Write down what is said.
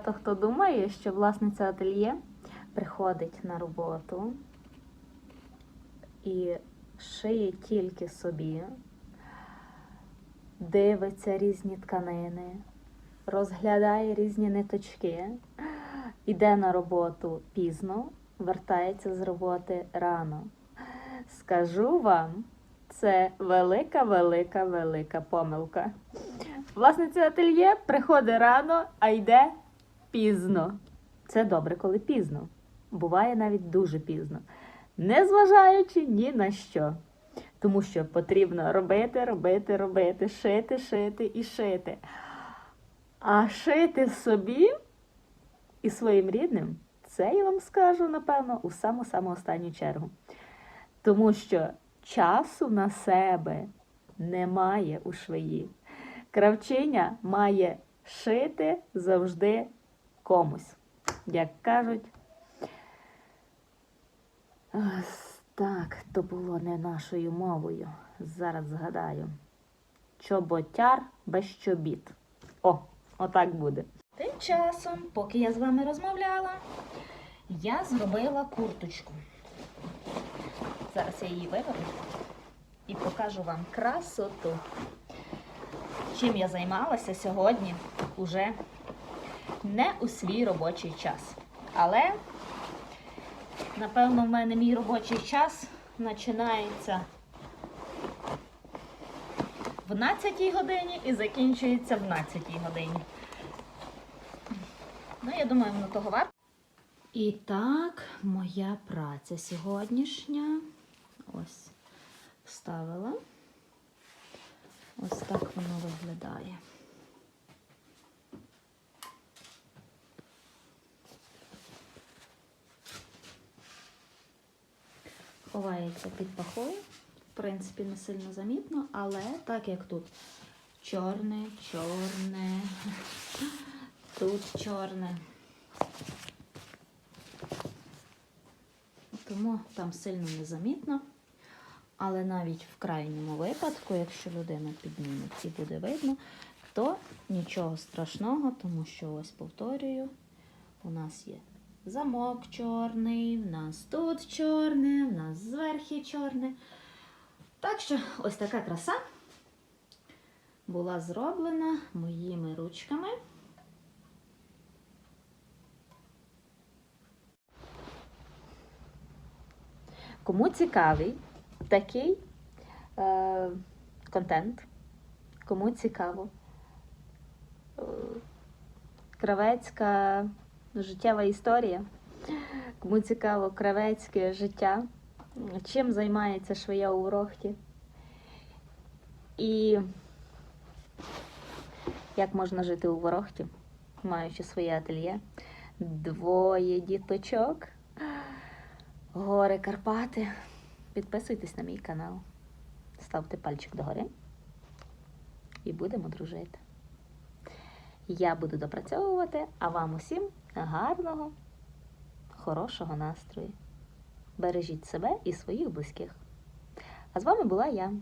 Багато хто думає, що власниця ательє приходить на роботу і шиє тільки собі, дивиться різні тканини, розглядає різні ниточки, іде на роботу пізно, вертається з роботи рано. Скажу вам, це велика, велика, велика помилка. Власниця ательє приходить рано, а йде пізно. Це добре, коли пізно. Буває навіть дуже пізно. Незважаючи ні на що. Тому що потрібно робити, робити, робити, шити, шити і шити. А шити собі і своїм рідним, це я вам скажу, напевно, у саму-саму останню чергу. Тому що часу на себе немає у швеї. Кравчиня має шити завжди комусь. Як кажуть, так, то було не нашою мовою. Зараз згадаю. Чоботяр без чобіт. О, отак буде. Тим часом, поки я з вами розмовляла, я зробила курточку. Зараз я її виверну і покажу вам красоту. Чим я займалася сьогодні уже не у свій робочий час. Але, напевно, в мене мій робочий час починається в 12 годині і закінчується в 12 годині. Ну, я думаю, воно того варто. І так, моя праця сьогоднішня. Ось вставила. Ось так воно виглядає. Ховається під пахою. В принципі, не сильно замітно, але так як тут чорне, чорне, тут чорне. Тому там сильно незамітно. Але навіть в крайньому випадку, якщо людина підніметь і буде видно, то нічого страшного, тому що ось повторюю, у нас є замок чорний, в нас тут чорне, в нас зверху чорне. Так що ось така краса була зроблена моїми ручками. Кому цікавий такий е, контент, кому цікаво, е, кравецька життєва історія, кому цікаво кравецьке життя, чим займається швея у Ворохті. І як можна жити у Ворохті, маючи своє ательє, двоє діточок, гори Карпати. Підписуйтесь на мій канал, ставте пальчик догори і будемо дружити. Я буду допрацьовувати, а вам усім гарного, хорошого настрою. Бережіть себе і своїх близьких. А з вами була я,